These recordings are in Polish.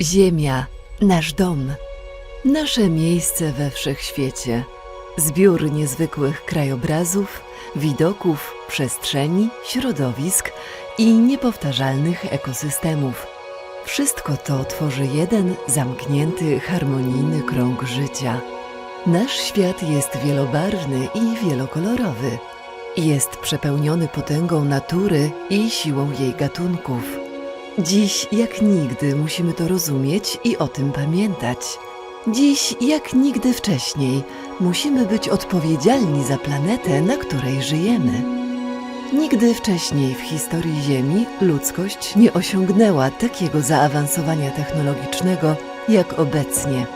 Ziemia, nasz dom, nasze miejsce we wszechświecie, zbiór niezwykłych krajobrazów, widoków, przestrzeni, środowisk i niepowtarzalnych ekosystemów. Wszystko to tworzy jeden zamknięty, harmonijny krąg życia. Nasz świat jest wielobarwny i wielokolorowy. Jest przepełniony potęgą natury i siłą jej gatunków. Dziś jak nigdy musimy to rozumieć i o tym pamiętać. Dziś jak nigdy wcześniej musimy być odpowiedzialni za planetę, na której żyjemy. Nigdy wcześniej w historii Ziemi ludzkość nie osiągnęła takiego zaawansowania technologicznego jak obecnie.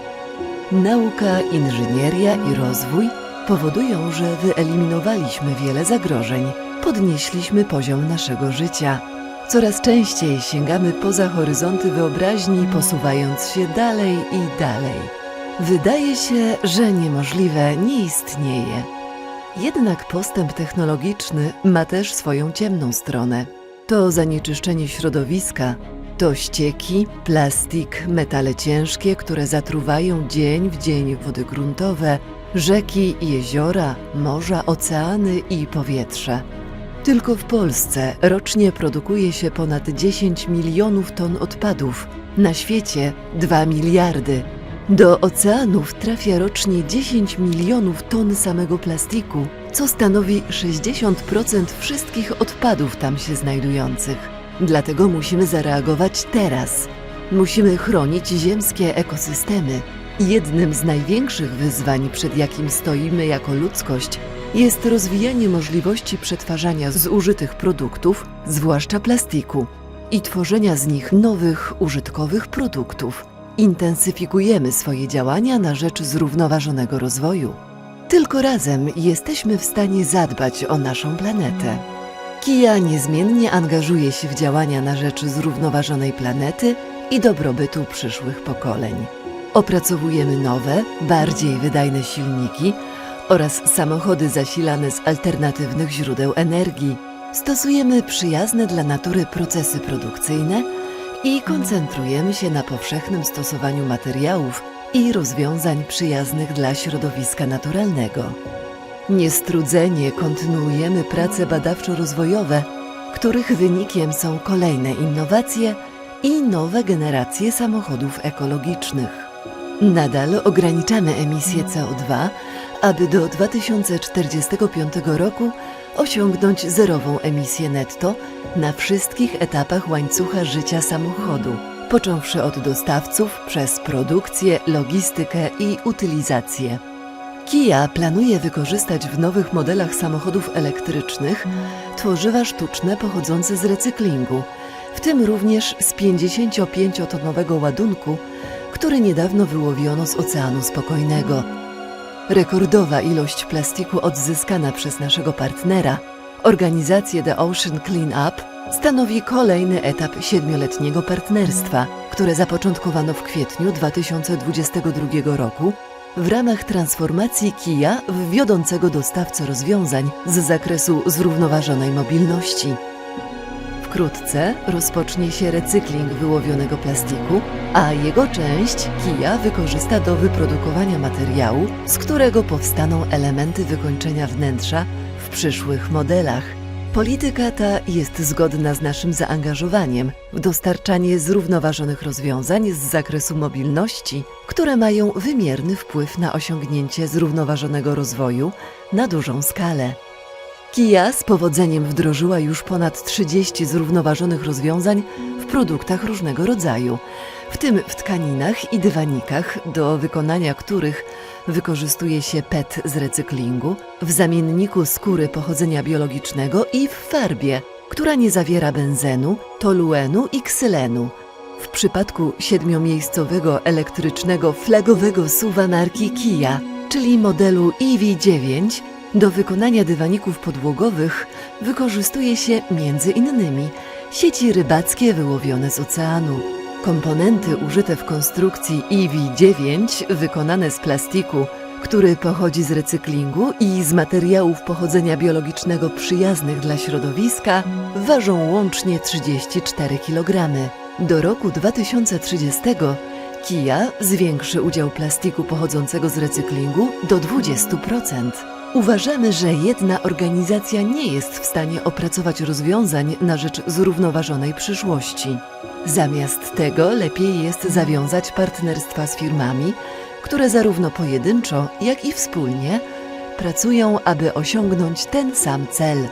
Nauka, inżynieria i rozwój powodują, że wyeliminowaliśmy wiele zagrożeń, podnieśliśmy poziom naszego życia. Coraz częściej sięgamy poza horyzonty wyobraźni, posuwając się dalej i dalej. Wydaje się, że niemożliwe nie istnieje. Jednak postęp technologiczny ma też swoją ciemną stronę. To zanieczyszczenie środowiska, to ścieki, plastik, metale ciężkie, które zatruwają dzień w dzień wody gruntowe, rzeki, jeziora, morza, oceany i powietrze. Tylko w Polsce rocznie produkuje się ponad 10 milionów ton odpadów, na świecie 2 miliardy. Do oceanów trafia rocznie 10 milionów ton samego plastiku, co stanowi 60% wszystkich odpadów tam się znajdujących. Dlatego musimy zareagować teraz. Musimy chronić ziemskie ekosystemy. Jednym z największych wyzwań, przed jakim stoimy jako ludzkość, jest rozwijanie możliwości przetwarzania zużytych produktów, zwłaszcza plastiku, i tworzenia z nich nowych, użytkowych produktów. Intensyfikujemy swoje działania na rzecz zrównoważonego rozwoju. Tylko razem jesteśmy w stanie zadbać o naszą planetę. Kia niezmiennie angażuje się w działania na rzecz zrównoważonej planety i dobrobytu przyszłych pokoleń. Opracowujemy nowe, bardziej wydajne silniki oraz samochody zasilane z alternatywnych źródeł energii. Stosujemy przyjazne dla natury procesy produkcyjne i koncentrujemy się na powszechnym stosowaniu materiałów i rozwiązań przyjaznych dla środowiska naturalnego. Niestrudzenie kontynuujemy prace badawczo-rozwojowe, których wynikiem są kolejne innowacje i nowe generacje samochodów ekologicznych. Nadal ograniczamy emisję CO2, aby do 2045 roku osiągnąć zerową emisję netto na wszystkich etapach łańcucha życia samochodu, począwszy od dostawców przez produkcję, logistykę i utylizację. Kia planuje wykorzystać w nowych modelach samochodów elektrycznych tworzywa sztuczne pochodzące z recyklingu, w tym również z 55-tonowego ładunku, który niedawno wyłowiono z Oceanu Spokojnego. Rekordowa ilość plastiku odzyskana przez naszego partnera, organizację The Ocean Clean Up, stanowi kolejny etap siedmioletniego partnerstwa, które zapoczątkowano w kwietniu 2022 roku w ramach transformacji Kia w wiodącego dostawcę rozwiązań z zakresu zrównoważonej mobilności. Wkrótce rozpocznie się recykling wyłowionego plastiku, a jego część Kia wykorzysta do wyprodukowania materiału, z którego powstaną elementy wykończenia wnętrza w przyszłych modelach. Polityka ta jest zgodna z naszym zaangażowaniem w dostarczanie zrównoważonych rozwiązań z zakresu mobilności, które mają wymierny wpływ na osiągnięcie zrównoważonego rozwoju na dużą skalę. Kia z powodzeniem wdrożyła już ponad 30 zrównoważonych rozwiązań w produktach różnego rodzaju, w tym w tkaninach i dywanikach, do wykonania których wykorzystuje się PET z recyklingu, w zamienniku skóry pochodzenia biologicznego i w farbie, która nie zawiera benzenu, toluenu i ksylenu. W przypadku siedmiomiejscowego elektrycznego flagowego suwa marki Kia, czyli modelu EV9, do wykonania dywaników podłogowych wykorzystuje się między innymi sieci rybackie wyłowione z oceanu. Komponenty użyte w konstrukcji EV9 wykonane z plastiku, który pochodzi z recyklingu i z materiałów pochodzenia biologicznego przyjaznych dla środowiska, ważą łącznie 34 kg. Do roku 2030 Kia zwiększy udział plastiku pochodzącego z recyklingu do 20%. Uważamy, że jedna organizacja nie jest w stanie opracować rozwiązań na rzecz zrównoważonej przyszłości. Zamiast tego lepiej jest zawiązać partnerstwa z firmami, które zarówno pojedynczo, jak i wspólnie pracują, aby osiągnąć ten sam cel.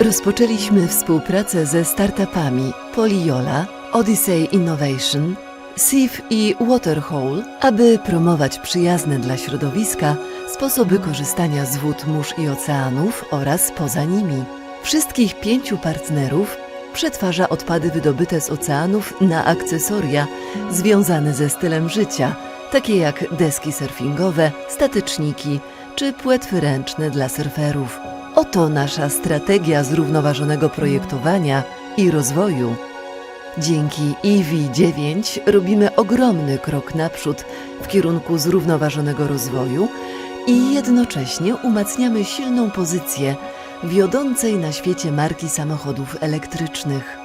Rozpoczęliśmy współpracę ze startupami Poliola, Odyssey Innovation, Sieve i Waterhole, aby promować przyjazne dla środowiska sposoby korzystania z wód mórz i oceanów oraz poza nimi. Wszystkich pięciu partnerów przetwarza odpady wydobyte z oceanów na akcesoria związane ze stylem życia, takie jak deski surfingowe, stateczniki czy płetwy ręczne dla surferów. Oto nasza strategia zrównoważonego projektowania i rozwoju. Dzięki EV9 robimy ogromny krok naprzód w kierunku zrównoważonego rozwoju i jednocześnie umacniamy silną pozycję wiodącej na świecie marki samochodów elektrycznych.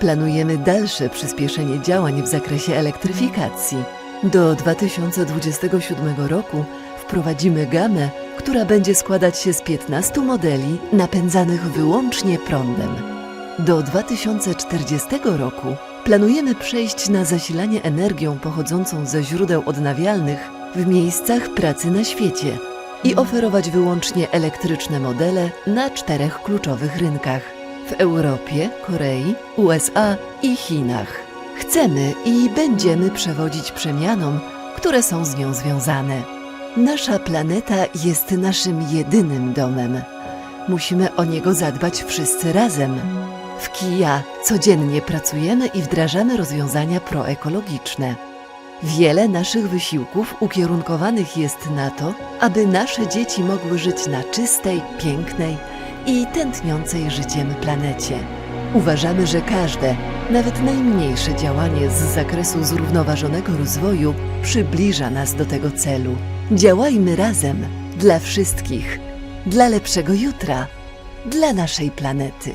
Planujemy dalsze przyspieszenie działań w zakresie elektryfikacji. Do 2027 roku wprowadzimy gamę, która będzie składać się z 15 modeli napędzanych wyłącznie prądem. Do 2040 roku planujemy przejść na zasilanie energią pochodzącą ze źródeł odnawialnych w miejscach pracy na świecie i oferować wyłącznie elektryczne modele na czterech kluczowych rynkach w Europie, Korei, USA i Chinach. Chcemy i będziemy przewodzić przemianom, które są z nią związane. Nasza planeta jest naszym jedynym domem. Musimy o niego zadbać wszyscy razem. W Kia codziennie pracujemy i wdrażamy rozwiązania proekologiczne. Wiele naszych wysiłków ukierunkowanych jest na to, aby nasze dzieci mogły żyć na czystej, pięknej i tętniącej życiem planecie. Uważamy, że każde, nawet najmniejsze działanie z zakresu zrównoważonego rozwoju przybliża nas do tego celu. Działajmy razem dla wszystkich, dla lepszego jutra, dla naszej planety.